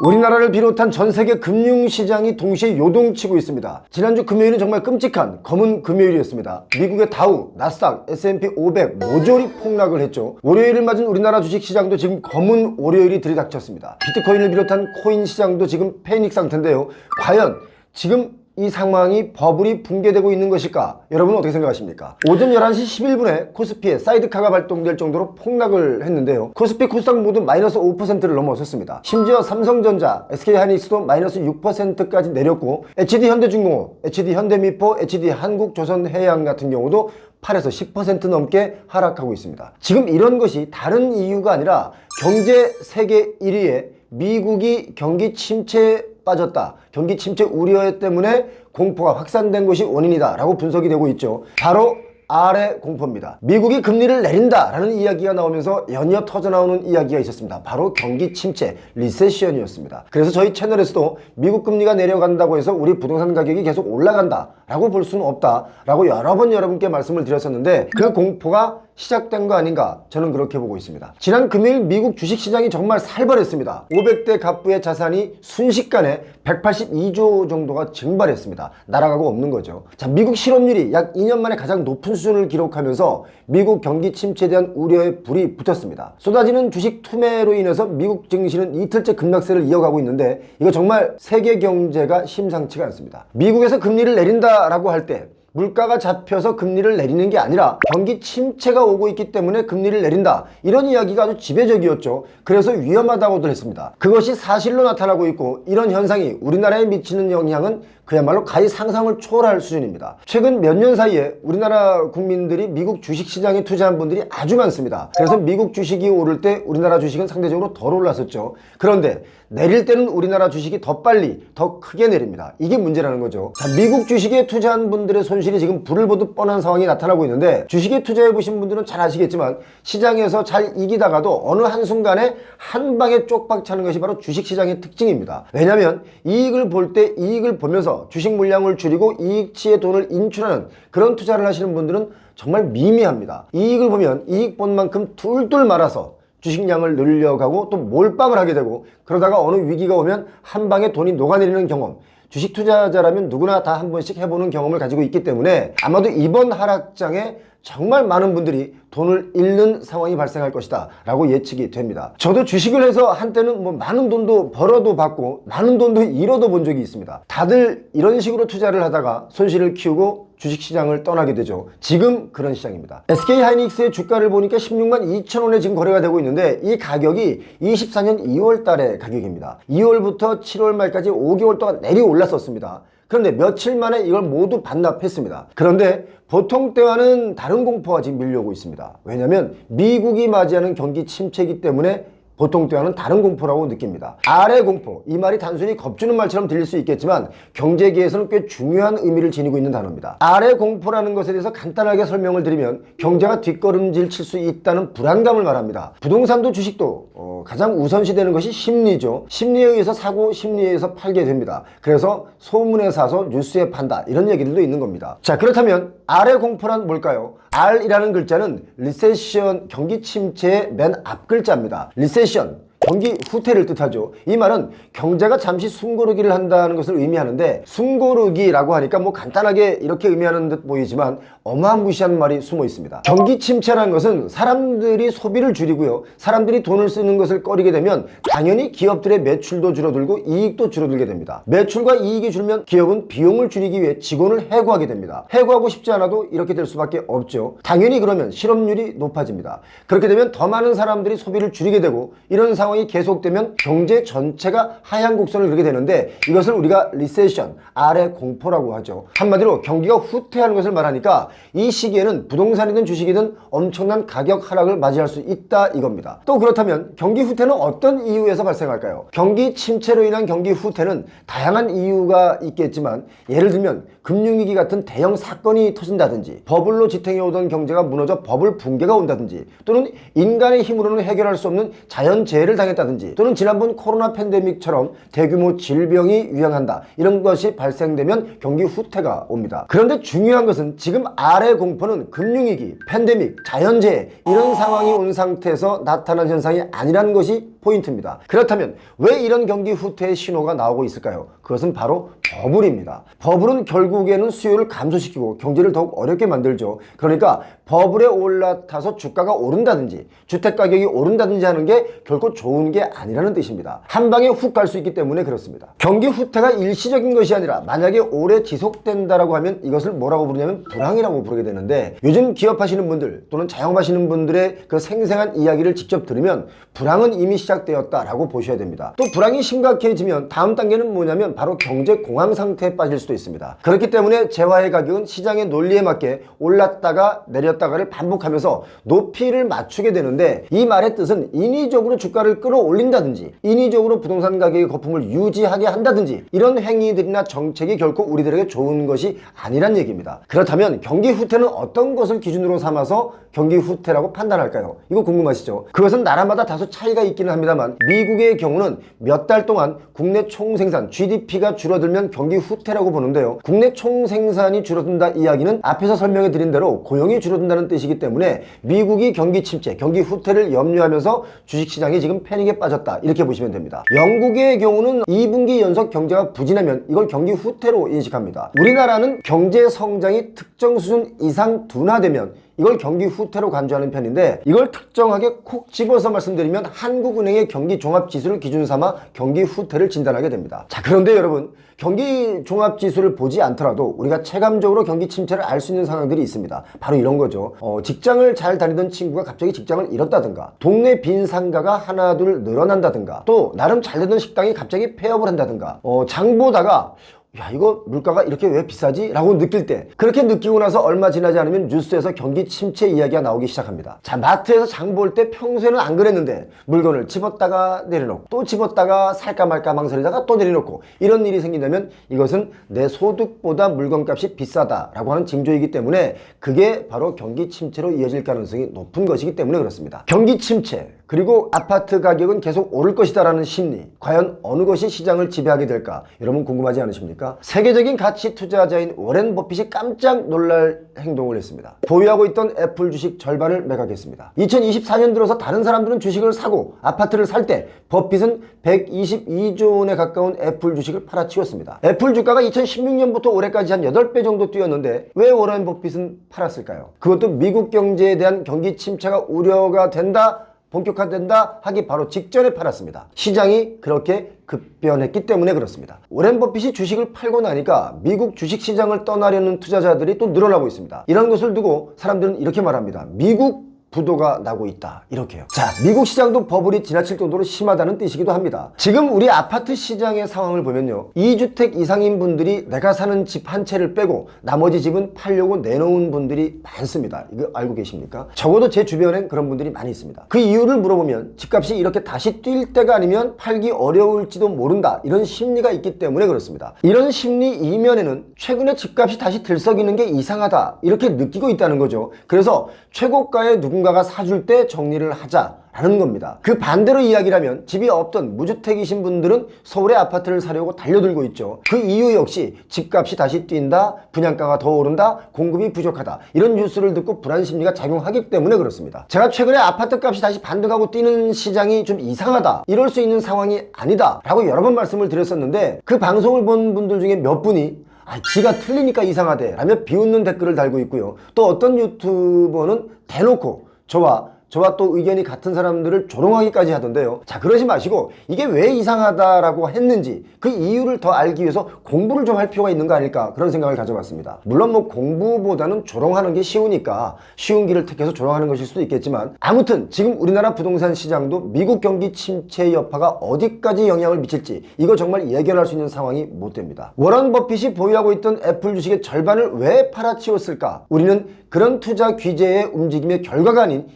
우리나라를 비롯한 전 세계 금융시장이 동시에 요동치고 있습니다. 지난주 금요일은 정말 끔찍한 검은 금요일이었습니다. 미국의 다우, 나스닥, S&P 500 모조리 폭락을 했죠. 월요일을 맞은 우리나라 주식시장도 지금 검은 월요일이 들이닥쳤습니다. 비트코인을 비롯한 코인 시장도 지금 패닉 상태인데요. 과연 지금 이 상황이 버블이 붕괴되고 있는 것일까? 여러분은 어떻게 생각하십니까? 오전 11시 11분에 코스피에 사이드카가 발동될 정도로 폭락을 했는데요. 코스피, 코스닥 모두 마이너스 5%를 넘어섰습니다. 심지어 삼성전자, SK하이닉스도 마이너스 6%까지 내렸고 HD 현대중공업, HD 현대미포, HD 한국조선해양 같은 경우도 8에서 10% 넘게 하락하고 있습니다. 지금 이런 것이 다른 이유가 아니라 경제 세계 1위에 미국이 경기 침체에 빠졌다. 경기 침체 우려 때문에 공포가 확산된 것이 원인이다. 라고 분석이 되고 있죠. 바로 아래 공포입니다. 미국이 금리를 내린다라는 이야기가 나오면서 연이어 터져나오는 이야기가 있었습니다. 바로 경기 침체, 리세션이었습니다. 그래서 저희 채널에서도 미국 금리가 내려간다고 해서 우리 부동산 가격이 계속 올라간다라고 볼 수는 없다라고 여러 번 여러분께 말씀을 드렸었는데 그 공포가 시작된 거 아닌가 저는 그렇게 보고 있습니다. 지난 금요일 미국 주식시장이 정말 살벌했습니다. 500대 갑부의 자산이 순식간에 182조 정도가 증발했습니다. 날아가고 없는 거죠. 자, 미국 실업률이 약 2년 만에 가장 높은 수준을 기록하면서 미국 경기 침체에 대한 우려에 불이 붙었습니다. 쏟아지는 주식 투매로 인해서 미국 증시는 이틀째 급락세를 이어가고 있는데 이거 정말 세계 경제가 심상치가 않습니다. 미국에서 금리를 내린다라고 할때 물가가 잡혀서 금리를 내리는 게 아니라 경기 침체가 오고 있기 때문에 금리를 내린다. 이런 이야기가 아주 지배적이었죠. 그래서 위험하다고들 했습니다. 그것이 사실로 나타나고 있고 이런 현상이 우리나라에 미치는 영향은 그야말로 가히 상상을 초월할 수준입니다. 최근 몇 년 사이에 우리나라 국민들이 미국 주식시장에 투자한 분들이 아주 많습니다. 그래서 미국 주식이 오를 때 우리나라 주식은 상대적으로 덜 올랐었죠. 그런데 내릴 때는 우리나라 주식이 더 빨리, 더 크게 내립니다. 이게 문제라는 거죠. 자, 미국 주식에 투자한 분들의 손실이 지금 불을 보듯 뻔한 상황이 나타나고 있는데 주식에 투자해 보신 분들은 잘 아시겠지만 시장에서 잘 이기다가도 어느 한순간에 한 방에 쪽박 차는 것이 바로 주식시장의 특징입니다. 왜냐하면 이익을 볼 때 이익을 보면서 주식 물량을 줄이고 이익치에 돈을 인출하는 그런 투자를 하시는 분들은 정말 미미합니다. 이익을 보면 이익 본 만큼 툴툴 말아서 주식량을 늘려가고 또 몰빵을 하게 되고 그러다가 어느 위기가 오면 한 방에 돈이 녹아내리는 경험 주식 투자자라면 누구나 다 한 번씩 해보는 경험을 가지고 있기 때문에 아마도 이번 하락장에 정말 많은 분들이 돈을 잃는 상황이 발생할 것이다 라고 예측이 됩니다. 저도 주식을 해서 한때는 뭐 많은 돈도 벌어도 받고 많은 돈도 잃어도 본 적이 있습니다. 다들 이런 식으로 투자를 하다가 손실을 키우고 주식시장을 떠나게 되죠 지금 그런 시장입니다 SK하이닉스의 주가를 보니까 16만 2천 원에 지금 거래가 되고 있는데 이 가격이 24년 2월 달의 가격입니다 2월부터 7월 말까지 5개월 동안 내리 올랐었습니다 그런데 며칠 만에 이걸 모두 반납했습니다. 그런데 보통 때와는 다른 공포가 지금 밀려오고 있습니다. 왜냐하면 미국이 맞이하는 경기 침체이기 때문에 보통 때와는 다른 공포라고 느낍니다. 아래 공포, 이 말이 단순히 겁주는 말처럼 들릴 수 있겠지만 경제계에서는 꽤 중요한 의미를 지니고 있는 단어입니다. 아래 공포라는 것에 대해서 간단하게 설명을 드리면 경제가 뒷걸음질 칠 수 있다는 불안감을 말합니다. 부동산도 주식도 어, 가장 우선시되는 것이 심리죠. 심리에 의해서 사고 심리에 의해서 팔게 됩니다. 그래서 소문에 사서 뉴스에 판다 이런 얘기들도 있는 겁니다. 자 그렇다면 아래 공포란 뭘까요? R이라는 글자는 리세션 경기 침체의 맨 앞 글자입니다. 리세 션 경기 후퇴를 뜻하죠. 이 말은 경제가 잠시 숨고르기를 한다는 것을 의미하는데 숨고르기라고 하니까 뭐 간단하게 이렇게 의미하는 듯 보이지만 어마무시한 말이 숨어 있습니다. 경기 침체라는 것은 사람들이 소비를 줄이고요. 사람들이 돈을 쓰는 것을 꺼리게 되면 당연히 기업들의 매출도 줄어들고 이익도 줄어들게 됩니다. 매출과 이익이 줄면 기업은 비용을 줄이기 위해 직원을 해고하게 됩니다. 해고하고 싶지 않아도 이렇게 될 수밖에 없죠. 당연히 그러면 실업률이 높아집니다. 그렇게 되면 더 많은 사람들이 소비를 줄이게 되고 이런 상황이 계속되면 경제 전체가 하향 곡선을 그리게 되는데 이것을 우리가 리세션, 아래 공포라고 하죠. 한마디로 경기가 후퇴하는 것을 말하니까 이 시기에는 부동산이든 주식이든 엄청난 가격 하락을 맞이할 수 있다 이겁니다. 또 그렇다면 경기 후퇴는 어떤 이유에서 발생할까요? 경기 침체로 인한 경기 후퇴는 다양한 이유가 있겠지만 예를 들면 금융위기 같은 대형 사건이 터진다든지 버블로 지탱해 오던 경제가 무너져 버블 붕괴가 온다든지 또는 인간의 힘으로는 해결할 수 없는 자연재해를 당했다든지 또는 지난번 코로나 팬데믹처럼 대규모 질병이 유행한다 이런 것이 발생되면 경기 후퇴가 옵니다. 그런데 중요한 것은 지금 아래 공포는 금융위기, 팬데믹, 자연재해 이런 상황이 온 상태에서 나타난 현상이 아니라는 것이 포인트입니다. 그렇다면 왜 이런 경기 후퇴의 신호가 나오고 있을까요? 그것은 바로 버블입니다. 버블은 결국에는 수요를 감소시키고 경제를 더욱 어렵게 만들죠. 그러니까 버블에 올라타서 주가가 오른다든지 주택 가격이 오른다든지 하는 게 결코 좋은 게 아니라는 뜻입니다. 한 방에 훅 갈 수 있기 때문에 그렇습니다. 경기 후퇴가 일시적인 것이 아니라 만약에 오래 지속된다라고 하면 이것을 뭐라고 부르냐면 불황이라고 부르게 되는데 요즘 기업하시는 분들 또는 자영업하시는 분들의 그 생생한 이야기를 직접 들으면 불황은 이미 시작 되었다라고 보셔야 됩니다. 또 불황이 심각해지면 다음 단계는 뭐냐면 바로 경제 공황 상태에 빠질 수도 있습니다. 그렇기 때문에 재화의 가격은 시장의 논리에 맞게 올랐다가 내렸다가를 반복하면서 높이를 맞추게 되는데 이 말의 뜻은 인위적으로 주가를 끌어올린다든지 인위적으로 부동산 가격의 거품을 유지하게 한다든지 이런 행위들이나 정책이 결코 우리들에게 좋은 것이 아니란 얘기입니다. 그렇다면 경기 후퇴는 어떤 것을 기준으로 삼아서 경기 후퇴라고 판단할까요? 이거 궁금하시죠? 그것은 나라마다 다소 차이가 있기는 합니다 만 미국의 경우는 몇 달 동안 국내 총생산 GDP가 줄어들면 경기 후퇴라고 보는데요. 국내 총생산이 줄어든다 이야기는 앞에서 설명해 드린 대로 고용이 줄어든다는 뜻이기 때문에 미국이 경기 침체, 경기 후퇴를 염려하면서 주식시장이 지금 패닉에 빠졌다 이렇게 보시면 됩니다. 영국의 경우는 2분기 연속 경제가 부진하면 이걸 경기 후퇴로 인식합니다. 우리나라는 경제 성장이 특정 수준 이상 둔화되면 이걸 경기 후퇴로 간주하는 편인데 이걸 특정하게 콕 집어서 말씀드리면 한국은행의 경기 종합지수를 기준 삼아 경기 후퇴를 진단하게 됩니다. 자 그런데 여러분 경기 종합지수를 보지 않더라도 우리가 체감적으로 경기 침체를 알 수 있는 상황들이 있습니다. 바로 이런 거죠. 어, 직장을 잘 다니던 친구가 갑자기 직장을 잃었다든가 동네 빈 상가가 하나 둘 늘어난다든가 또 나름 잘 되던 식당이 갑자기 폐업을 한다든가 어, 장 보다가 야 이거 물가가 이렇게 왜 비싸지? 라고 느낄 때 그렇게 느끼고 나서 얼마 지나지 않으면 뉴스에서 경기 침체 이야기가 나오기 시작합니다. 자 마트에서 장 볼 때 평소에는 안 그랬는데 물건을 집었다가 내려놓고 또 집었다가 살까 말까 망설이다가 또 내려놓고 이런 일이 생긴다면 이것은 내 소득보다 물건값이 비싸다라고 하는 징조이기 때문에 그게 바로 경기 침체로 이어질 가능성이 높은 것이기 때문에 그렇습니다. 경기 침체 그리고 아파트 가격은 계속 오를 것이다라는 심리. 과연 어느 것이 시장을 지배하게 될까? 여러분 궁금하지 않으십니까? 세계적인 가치 투자자인 워렌 버핏이 깜짝 놀랄 행동을 했습니다. 보유하고 있던 애플 주식 절반을 매각했습니다. 2024년 들어서 다른 사람들은 주식을 사고 아파트를 살 때 버핏은 122조 원에 가까운 애플 주식을 팔아치웠습니다. 애플 주가가 2016년부터 올해까지 한 8배 정도 뛰었는데 왜 워렌 버핏은 팔았을까요? 그것도 미국 경제에 대한 경기 침체가 우려가 된다 본격화된다 하기 바로 직전에 팔았습니다. 시장이 그렇게 급변했기 때문에 그렇습니다. 오렌 버핏이 주식을 팔고 나니까 미국 주식 시장을 떠나려는 투자자들이 또 늘어나고 있습니다. 이런 것을 두고 사람들은 이렇게 말합니다. 미국 부도가 나고 있다. 이렇게요. 자 미국 시장도 버블이 지나칠 정도로 심하다는 뜻이기도 합니다. 지금 우리 아파트 시장의 상황을 보면요. 2주택 이상인 분들이 내가 사는 집 한 채를 빼고 나머지 집은 팔려고 내놓은 분들이 많습니다. 이거 알고 계십니까? 적어도 제 주변엔 그런 분들이 많이 있습니다. 그 이유를 물어보면 집값이 이렇게 다시 뛸 때가 아니면 팔기 어려울지도 모른다. 이런 심리가 있기 때문에 그렇습니다. 이런 심리 이면에는 최근에 집값이 다시 들썩이는 게 이상하다. 이렇게 느끼고 있다는 거죠. 그래서 최고가의 누군가 가 사줄 때 정리를 하자 라는 겁니다. 그 반대로 이야기라면 집이 없던 무주택이신 분들은 서울의 아파트를 사려고 달려들고 있죠. 그 이유 역시 집값이 다시 뛴다, 분양가가 더 오른다, 공급이 부족하다 이런 뉴스를 듣고 불안 심리가 작용하기 때문에 그렇습니다. 제가 최근에 아파트 값이 다시 반등하고 뛰는 시장이 좀 이상하다, 이럴 수 있는 상황이 아니다 라고 여러 번 말씀을 드렸었는데 그 방송을 본 분들 중에 몇 분이 아, 지가 틀리니까 이상하대 라며 비웃는 댓글을 달고 있고요. 또 어떤 유튜버는 대놓고 저와 저와 또 의견이 같은 사람들을 조롱하기까지 하던데요. 자, 그러지 마시고 이게 왜 이상하다라고 했는지 그 이유를 더 알기 위해서 공부를 좀 할 필요가 있는 거 아닐까 그런 생각을 가져봤습니다. 물론 뭐 공부보다는 조롱하는 게 쉬우니까 쉬운 길을 택해서 조롱하는 것일 수도 있겠지만 아무튼 지금 우리나라 부동산 시장도 미국 경기 침체 여파가 어디까지 영향을 미칠지 이거 정말 예견할 수 있는 상황이 못 됩니다. 워런 버핏이 보유하고 있던 애플 주식의 절반을 왜 팔아치웠을까? 우리는 그런 투자 규제의 움직임의 결과가 아닌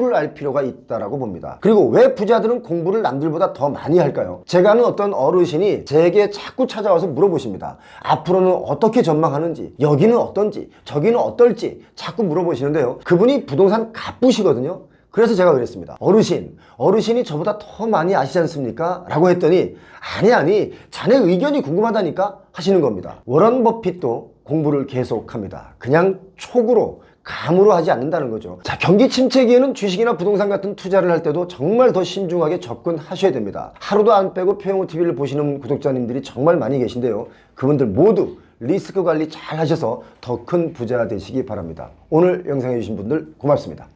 이유를 알 필요가 있다라고 봅니다. 그리고 왜 부자들은 공부를 남들보다 더 많이 할까요? 제가 아는 어떤 어르신이 제게 자꾸 찾아와서 물어보십니다. 앞으로는 어떻게 전망하는지, 여기는 어떤지, 저기는 어떨지 자꾸 물어보시는데요. 그분이 부동산 갑부시거든요. 그래서 제가 그랬습니다. 어르신, 어르신이 저보다 더 많이 아시지 않습니까? 라고 했더니 아니 아니 자네 의견이 궁금하다니까 하시는 겁니다. 워런 버핏도 공부를 계속합니다. 그냥 촉으로 감으로 하지 않는다는 거죠. 자, 경기 침체기에는 주식이나 부동산 같은 투자를 할 때도 정말 더 신중하게 접근하셔야 됩니다. 하루도 안 빼고 표영호 TV를 보시는 구독자님들이 정말 많이 계신데요. 그분들 모두 리스크 관리 잘 하셔서 더 큰 부자 되시기 바랍니다. 오늘 영상 해 주신 분들 고맙습니다.